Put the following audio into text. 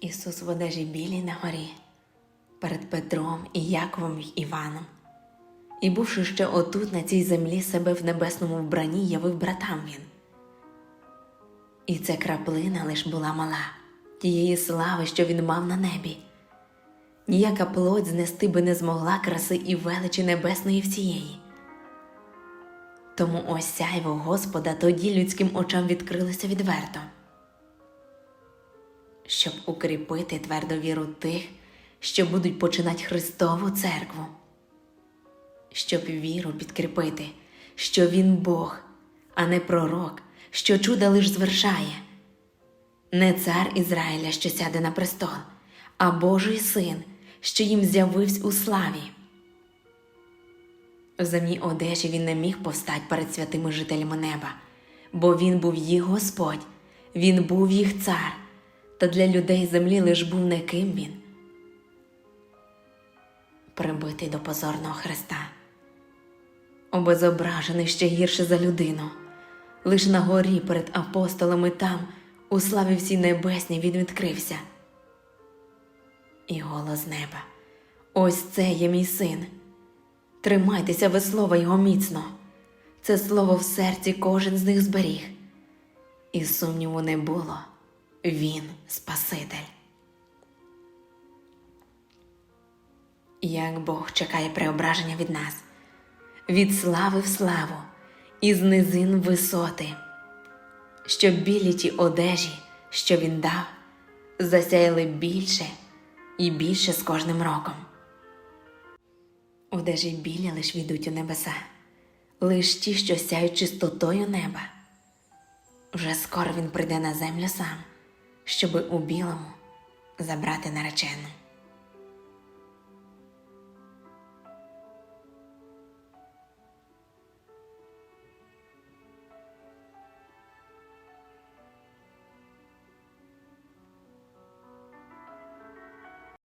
Ісус в одежі білій на горі, перед Петром і Яковом й Іваном. І бувши ще отут, на цій землі, себе в небесному вбранні явив братам він. І ця краплина лиш була мала, тієї слави, що він мав на небі. Ніяка плоть знести би не змогла краси і величі небесної всієї. Тому ось сяйво Господа тоді людським очам відкрилося відверто, щоб укріпити твердо віру тих, що будуть починати Христову церкву, щоб віру підкріпити, що Він Бог, а не пророк, що чуда лиш звершає, не цар Ізраїля, що сяде на престол, а Божий син, що їм з'явився у славі. В земній одежі він не міг повстати перед святими жителями неба, бо він був їх Господь, він був їх цар, та для людей землі лиш був не ким він. Прибитий до позорного хреста, обезображений ще гірше за людину, лиш на горі перед апостолами там, у славі всій небесній він відкрився. І голос неба. Ось це є мій син. Тримайтеся ви слова його міцно. Це слово в серці кожен з них зберіг. І сумніву не було. Він Спаситель. Як Бог чекає преображення від нас, від слави в славу, із низин висоти, щоб білі ті одежі, що він дав, засяяли більше і більше з кожним роком. Одежі білі лиш відуть у небеса, лиш ті, що сяють чистотою неба. Вже скоро він прийде на землю сам, щоби у білому забрати наречену.